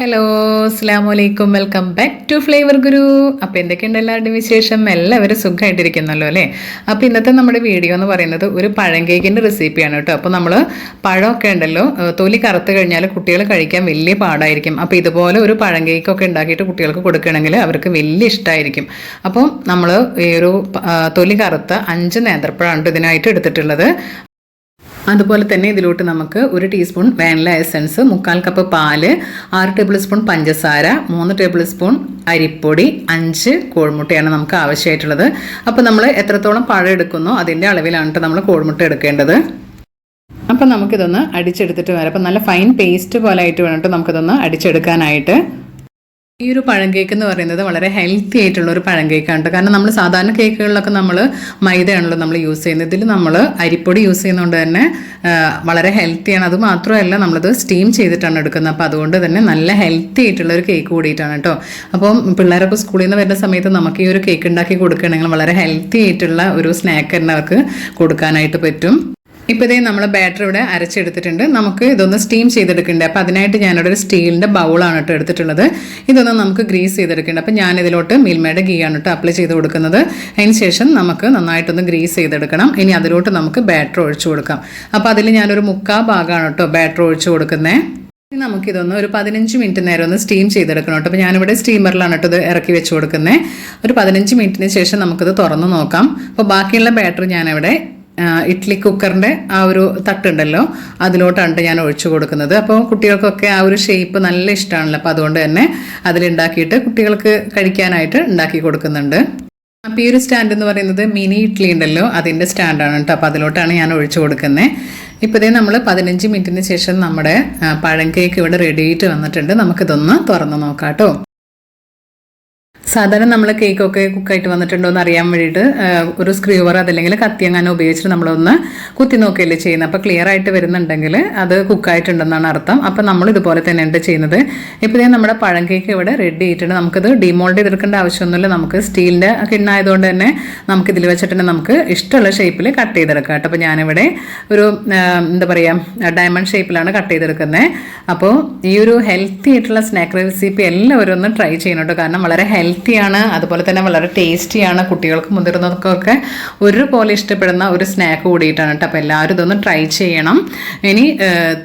Hello അസ്സാം വലൈക്കും welcome back to flavour guru അപ്പോൾ എന്തൊക്കെയുണ്ട് എല്ലാവരുടെയും വിശേഷം? എല്ലാവരും സുഖമായിട്ടിരിക്കുന്നല്ലോ അല്ലേ? അപ്പോൾ ഇന്നത്തെ നമ്മുടെ വീഡിയോ എന്ന് പറയുന്നത് ഒരു പഴം കേക്കിന്റെ റെസിപ്പിയാണ് കേട്ടോ. അപ്പോൾ നമ്മൾ പഴമൊക്കെ ഉണ്ടല്ലോ തൊലി കറുത്ത് കഴിഞ്ഞാൽ കുട്ടികൾ കഴിക്കാൻ വലിയ പാടായിരിക്കും. അപ്പോൾ ഇതുപോലെ ഒരു പഴം കേക്കൊക്കെ ഉണ്ടാക്കിയിട്ട് കുട്ടികൾക്ക് കൊടുക്കണമെങ്കിൽ അവർക്ക് വലിയ ഇഷ്ടമായിരിക്കും അപ്പോൾ നമ്മൾ ഈ ഒരു തൊലി കറുത്ത അഞ്ച് നേന്ത്രപ്പഴമാണ് ഇതിനായിട്ട് എടുത്തിട്ടുള്ളത്. അതുപോലെ തന്നെ ഇതിലോട്ട് നമുക്ക് ഒരു ടീസ്പൂൺ വാനില എസൻസ് മുക്കാൽ കപ്പ് പാൽ ആറ് ടേബിൾ സ്പൂൺ പഞ്ചസാര മൂന്ന് ടേബിൾ സ്പൂൺ അരിപ്പൊടി അഞ്ച് കോഴിമുട്ടയാണ് നമുക്ക് ആവശ്യമായിട്ടുള്ളത്. അപ്പോൾ നമ്മൾ എത്രത്തോളം പഴം എടുക്കുന്നോ അതിന്റെ അളവിലാണിട്ട് നമ്മൾ കോഴിമുട്ട എടുക്കേണ്ടത്. അപ്പം നമുക്കിതൊന്ന് അടിച്ചെടുത്തിട്ട് വരാം. അപ്പം നല്ല ഫൈൻ പേസ്റ്റ് പോലെ ആയിട്ട് വേണം നമുക്കിതൊന്ന് അടിച്ചെടുക്കാനായിട്ട്. ഈ ഒരു പഴം കേക്ക് എന്ന് പറയുന്നത് വളരെ ഹെൽത്തി ആയിട്ടുള്ള ഒരു പഴം കേക്കാണ്. കാരണം നമ്മൾ സാധാരണ കേക്കുകളിലൊക്കെ നമ്മൾ മൈദയാണല്ലോ നമ്മൾ യൂസ് ചെയ്യുന്നത്. ഇതിൽ നമ്മൾ അരിപ്പൊടി യൂസ് ചെയ്യുന്നതുകൊണ്ട് തന്നെ വളരെ ഹെൽത്തിയാണ് അത് മാത്രമല്ല നമ്മളത് സ്റ്റീം ചെയ്തിട്ടാണ് എടുക്കുന്നത്. അപ്പോൾ അതുകൊണ്ട് തന്നെ നല്ല ഹെൽത്തി ആയിട്ടുള്ള ഒരു കേക്ക് കൂടിയിട്ടാണ് കേട്ടോ. അപ്പം പിള്ളേരൊക്കെ സ്കൂളിൽ നിന്ന് വരുന്ന സമയത്ത് നമുക്ക് ഈ ഒരു കേക്ക് ഉണ്ടാക്കി കൊടുക്കുകയാണെങ്കിൽ വളരെ ഹെൽത്തി ആയിട്ടുള്ള ഒരു സ്നാക്ക് തന്നെ അവർക്ക് കൊടുക്കാനായിട്ട് പറ്റും. ഇപ്പോൾ ഇതേ നമ്മൾ ബാറ്റർ ഇവിടെ അരച്ചെടുത്തിട്ടുണ്ട്. നമുക്ക് ഇതൊന്ന് സ്റ്റീം ചെയ്തെടുക്കേണ്ടത് അപ്പോൾ അതിനായിട്ട് ഞാനിവിടെ ഒരു സ്റ്റീലിന്റെ ബൗളാണ് കേട്ടോ എടുത്തിട്ടുള്ളത്. ഇതൊന്ന് നമുക്ക് ഗ്രീസ് ചെയ്തെടുക്കേണ്ടത് അപ്പോൾ ഞാനിതിലോട്ട് മിൽമയുടെ ഗീ ആണ് കേട്ടോ അപ്ലൈ ചെയ്ത് കൊടുക്കുന്നത്. അതിന് ശേഷം നമുക്ക് നന്നായിട്ടൊന്ന് ഗ്രീസ് ചെയ്തെടുക്കണം. ഇനി അതിലോട്ട് നമുക്ക് ബാറ്റർ ഒഴിച്ചു കൊടുക്കാം. അപ്പോൾ അതിൽ ഞാനൊരു മുക്കാ ഭാഗമാണ് കേട്ടോ ബാറ്റർ ഒഴിച്ചു കൊടുക്കുന്നത് നമുക്കിതൊന്ന് ഒരു പതിനഞ്ച് മിനിറ്റ് നേരം ഒന്ന് സ്റ്റീം ചെയ്തെടുക്കണം കേട്ടോ. അപ്പോൾ ഞാനിവിടെ സ്റ്റീമറിലാണ് കേട്ടോ ഇത് ഇറക്കി വെച്ച് കൊടുക്കുന്നത് ഒരു പതിനഞ്ച് മിനിറ്റിന് ശേഷം നമുക്കിത് തുറന്ന് നോക്കാം. അപ്പോൾ ബാക്കിയുള്ള ബാറ്റർ ഞാനിവിടെ ഇഡ്ഡലി കുക്കറിന്റെ ആ ഒരു തട്ടുണ്ടല്ലോ അതിലോട്ടാണ് ഞാൻ ഒഴിച്ചു കൊടുക്കുന്നത്. അപ്പോൾ കുട്ടികൾക്കൊക്കെ ആ ഒരു ഷേപ്പ് നല്ല ഇഷ്ടമാണല്ലോ അപ്പോൾ അതുകൊണ്ട് തന്നെ അതിലുണ്ടാക്കിയിട്ട് കുട്ടികൾക്ക് കഴിക്കാനായിട്ട് ഉണ്ടാക്കി കൊടുക്കുന്നുണ്ട്. അപ്പോൾ ഈ ഒരു സ്റ്റാൻഡ് എന്ന് പറയുന്നത് മിനി ഇഡ്ലി ഉണ്ടല്ലോ അതിന്റെ സ്റ്റാൻഡാണ് കേട്ടോ അപ്പോൾ അതിലോട്ടാണ് ഞാൻ ഒഴിച്ചു കൊടുക്കുന്നത്. ഇപ്പോൾ ഇതേ നമ്മൾ പതിനഞ്ച് മിനിറ്റിന് ശേഷം നമ്മുടെ പഴം കേക്ക് ഇവിടെ റെഡി ആയിട്ട് വന്നിട്ടുണ്ട്. നമുക്കിതൊന്ന് തുറന്ന് നോക്കാം കേട്ടോ. സാധാരണ നമ്മൾ കേക്കൊക്കെ കുക്കായിട്ട് വന്നിട്ടുണ്ടോ എന്ന് അറിയാൻ വേണ്ടിയിട്ട് ഒരു സ്ക്രൂവർ അതല്ലെങ്കിൽ കത്തി അങ്ങനെ ഉപയോഗിച്ചിട്ട് നമ്മളൊന്ന് കുത്തി നോക്കുകയല്ലേ ചെയ്യുന്നത്. അപ്പോൾ ക്ലിയർ ആയിട്ട് വരുന്നുണ്ടെങ്കിൽ അത് കുക്കായിട്ടുണ്ടെന്നാണ് അർത്ഥം. അപ്പോൾ നമ്മൾ ഇതുപോലെ തന്നെ ഉണ്ട് ചെയ്യുന്നത് ഇപ്പോൾ ഞാൻ നമ്മുടെ പഴം കേക്ക് ഇവിടെ റെഡി ആയിട്ടുണ്ട്. നമുക്കത് ഡിമോൾഡ് ചെയ്തെടുക്കേണ്ട ആവശ്യമൊന്നുമില്ല. നമുക്ക് സ്റ്റീലിന്റെ കിണ്ണായതുകൊണ്ട് തന്നെ നമുക്ക് ഇതിൽ വെച്ചിട്ട് തന്നെ നമുക്ക് ഇഷ്ടമുള്ള ഷേപ്പിൽ കട്ട് ചെയ്തെടുക്കാം കേട്ടോ. അപ്പോൾ ഞാനിവിടെ ഒരു എന്താ പറയുക ഡയമണ്ട് ഷേപ്പിലാണ് കട്ട് ചെയ്തെടുക്കുന്നത്. അപ്പോൾ ഈ ഒരു ഹെൽത്തി ആയിട്ടുള്ള സ്നാക്ക് റെസിപ്പി എല്ലാവരും ഒന്ന് ട്രൈ ചെയ്യണം കേട്ടോ. കാരണം വളരെ ഹെൽത്തിയാണ് അതുപോലെ തന്നെ വളരെ ടേസ്റ്റിയാണ് കുട്ടികൾക്കും മുതിർന്നവർക്കൊക്കെ ഒരുപോലെ ഇഷ്ടപ്പെടുന്ന ഒരു സ്നാക്ക് കൂടിയിട്ടാണ് കേട്ടോ. അപ്പോൾ എല്ലാവരും ഇതൊന്ന് ട്രൈ ചെയ്യണം. ഇനി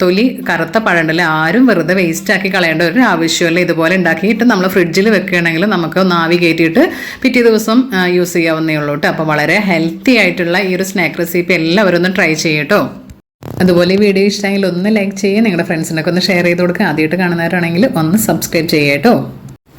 തൊലി കറുത്ത പഴണ്ടല്ല ആരും വെറുതെ വേസ്റ്റ് ആക്കി കളയേണ്ട ഒരു ആവശ്യമില്ല. ഇതുപോലെ ഉണ്ടാക്കിയിട്ട് നമ്മൾ ഫ്രിഡ്ജിൽ വെക്കുകയാണെങ്കിൽ നമുക്ക് നാവി കയറ്റിയിട്ട് പിറ്റേ ദിവസം യൂസ് ചെയ്യാവുന്നേ ഉള്ളൂ കേട്ടോ. അപ്പോൾ വളരെ ഹെൽത്തി ആയിട്ടുള്ള ഈ ഒരു സ്നാക്ക് റെസിപ്പി എല്ലാവരും ഒന്ന് ട്രൈ ചെയ്യട്ടോ. അതുപോലെ ഈ വീഡിയോ ഇഷ്ടമെങ്കിൽ ഒന്ന് ലൈക്ക് ചെയ്യുക. നിങ്ങളുടെ ഫ്രണ്ട്സിനൊക്കെ ഒന്ന് ഷെയർ ചെയ്ത് കൊടുക്കുക. ആദ്യമായിട്ട് കാണുന്നവരാണെങ്കിൽ ഒന്ന് സബ്സ്ക്രൈബ് ചെയ്യാം കേട്ടോ.